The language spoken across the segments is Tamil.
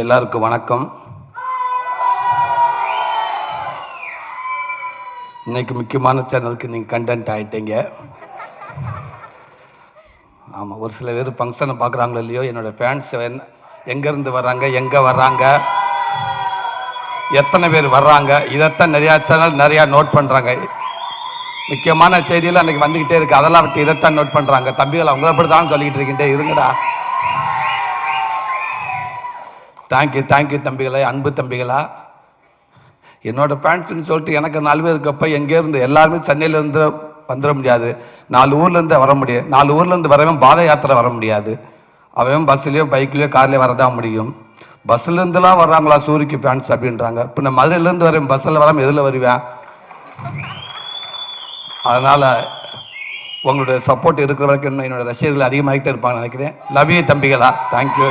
எல்லாருக்கும் வணக்கம். இன்னைக்கு முக்கியமான சேனலுக்கு நீங்கள் கண்டென்ட் ஆயிட்டீங்க. ஆமாம் ஒரு சில பேர் ஃபங்க்ஷனை பார்க்குறாங்களோ இல்லையோ என்னோட ஃபேன்ஸ் எங்கேருந்து வர்றாங்க எங்கே வர்றாங்க எத்தனை பேர் வர்றாங்க இதைத்தான் நிறையா சேனல் நிறையா நோட் பண்ணுறாங்க முக்கியமான செய்தியெல்லாம் அன்றைக்கி வந்துக்கிட்டே இருக்குது அதெல்லாம் விட்டு இதைத்தான் நோட் பண்ணுறாங்க தம்பிகள் அவங்கள அப்படி தான் சொல்லிக்கிட்டு இருக்கின்றே இருங்கடா. தேங்க்யூ தேங்க்யூ தம்பிகளே அன்பு தம்பிகளா. என்னோட பேண்ட்ஸ்ன்னு சொல்லிட்டு எனக்கு நாலு பேர் இருக்கப்போ எங்கே இருந்து எல்லாருமே சென்னையிலேருந்து வந்துட முடியாது. நாலு ஊர்லேருந்து வர முடியும் நாலு ஊர்லேருந்து வரவன் பாத யாத்திரை வர முடியாது. அவன் பஸ்ஸுலேயோ பைக்லேயோ கார்லேயோ வரதான் முடியும். பஸ்ஸுலேருந்துலாம் வர்றாங்களா சூரிக்கு ஃபேன்ஸ் அப்படின்றாங்க. இப்போ நான் மதுரையிலேருந்து வரேன் பஸ்ஸில் வராமல் எதில் வருவேன்? அதனால் உங்களுடைய சப்போர்ட் இருக்கிற வரைக்கும் என்னோட ரசிகர்கள் அதிகமாகிட்டே இருப்பாங்கன்னு நினைக்கிறேன். லவ் யூ தம்பிகளா. தேங்க்யூ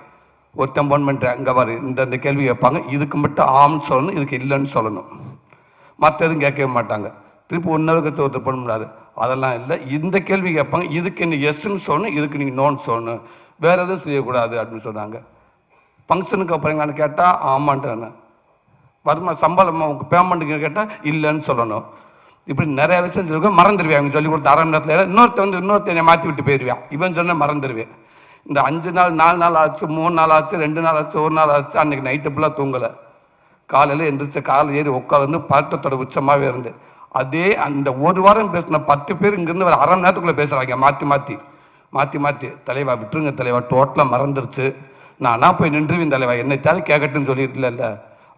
ஒருத்தன் ஃபோன் பண்ணுறேன் இங்கே பாரு இந்த இந்த கேள்வி கேட்பாங்க. இதுக்கு மட்டும் ஆம்னு சொல்லணும் இதுக்கு இல்லைன்னு சொல்லணும். மற்ற எதுவும் கேட்கவே மாட்டாங்க. திருப்பி ஒன்றருக்கு ஒருத்தர் பண்ண முடியாது அதெல்லாம் இல்லை. இந்த கேள்வி கேட்பாங்க. இதுக்கு நீ எஸ்ன்னு சொல்லணும் இதுக்கு நீங்கள் நோன்னு சொல்லணும். வேறு எதுவும் செய்யக்கூடாது அப்படின்னு சொன்னாங்க. ஃபங்க்ஷனுக்கு அப்புறங்களான்னு கேட்டால் ஆமான்ட்டு வருமா சம்பளம் உங்கள் பேமெண்ட்டுக்கு கேட்டால் இல்லைன்னு சொல்லணும். இப்படி நிறைய விஷயம் சொல்லிருக்கோம் மறந்துடுவேன். அவங்க சொல்லி கொடுத்த அரை மணி நேரத்தில். இன்னொருத்த வந்து இன்னொருத்தனை மாற்றி விட்டு போயிடுவேன். இவன் சொன்னால் மறந்துடுவேன். இந்த அஞ்சு நாள் நாலு நாள் ஆச்சு மூணு நாள் ஆச்சு ரெண்டு நாள் ஆச்சு ஒரு நாள் ஆச்சு அன்றைக்கி நைட்டு ஃபுல்லாக தூங்கலை. காலையில் எந்திரிச்சு காலையில் ஏறி உட்காந்து பதட்டத்தோட உச்சமாகவே இருந்து அதே அந்த ஒரு வாரம் பேசின பத்து பேர் இங்கேருந்து ஒரு அரை மணி நேரத்துக்குள்ளே பேசுகிறாங்க மாற்றி மாற்றி மாற்றி மாற்றி தலைவா விட்டுருங்க தலைவா டோட்டலாக மறந்துருச்சு. நானா போய் நின்றுவேன் தலைவா என்னை தவிர கேட்கட்டுன்னு சொல்லியிருக்கல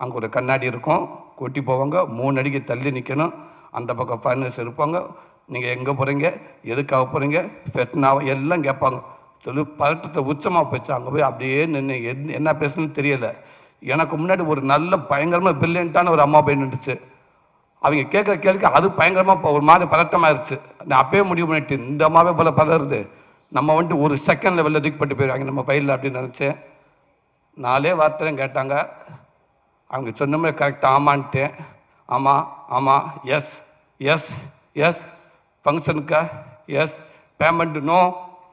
அங்கே ஒரு கண்ணாடி இருக்கும் கொட்டி போவாங்க மூணு அடிக்கு தள்ளி நிற்கணும் அந்த பக்கம் ஃபைனல்ஸ் இருப்பாங்க. நீங்கள் எங்கே போகிறீங்க எதுக்காக போகிறீங்க ஃபெட்னாவை எல்லாம் கேட்பாங்க. சொல்லி பதட்டத்தை உச்சமாக போச்சு. அங்கே போய் அப்படியே நின்று எது என்ன பேசணும்னு தெரியலை. எனக்கு முன்னாடி ஒரு நல்ல பயங்கரமாக பிரில்லியண்ட்டான ஒரு அம்மா போய் நின்றுச்சு. அவங்க கேட்குற கேள்விக்கு அது பயங்கரமாக ஒரு மாதிரி பதட்டமாயிருச்சு. நான் அப்பயே முடிவு பண்ணிட்டு இந்த அம்மாவே போல் பதறுது. நம்ம வந்துட்டு ஒரு செகண்ட் லெவலில் தூக்கிப்பட்டு போயிடுவாங்க நம்ம பயிரில் அப்படின்னு நினச்சேன். நாலே வார்த்தையும் கேட்டாங்க. அவங்க சொன்ன மாதிரி கரெக்டாக ஆமான்ட்டேன். ஆமாம் ஆமாம் yes yes yes ஃபங்க்ஷனுக்கா yes payment no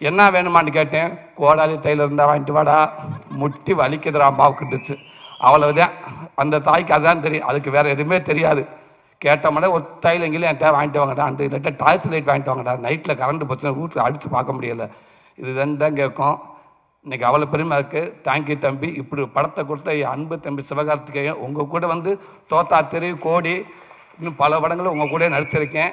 என்ன வேணுமான்னு கேட்டேன். கோடாலி தையில் இருந்தால் வாங்கிட்டு வாடா. முட்டி வலிக்குதுடா அம்மாவுக்குட்டுச்சு அவ்வளவுதான். அந்த தாய்க்கு அதுதான் தெரியும். அதுக்கு வேற எதுவுமே தெரியாது. கேட்டோம்னா ஒரு தையில் எங்கேயும் என்கிட்ட வாங்கிட்டு வாங்கடா அந்த இல்லாட்டா டார்ச் லைட் வாங்கிட்டு வாங்கடா. நைட்டில் கரண்ட் போச்சுன்னா வீட்டில் அடித்து பார்க்க முடியல. இது தான் கேட்கும். இன்றைக்கி அவ்வளோ பெருமை இருக்குது தேங்க்யூ தம்பி. இப்படி படத்தை கொடுத்த என் அன்பு தம்பி சிவகார்த்திகேயன் உங்கள் கூட வந்து தோத்தா தெரு கோடி இன்னும் பல படங்களும் உங்கள் கூட நடிச்சிருக்கேன்.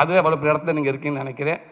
அது அவ்வளோ இடத்துல நீங்கள் இருக்கீங்கன்னு நினைக்கிறேன்.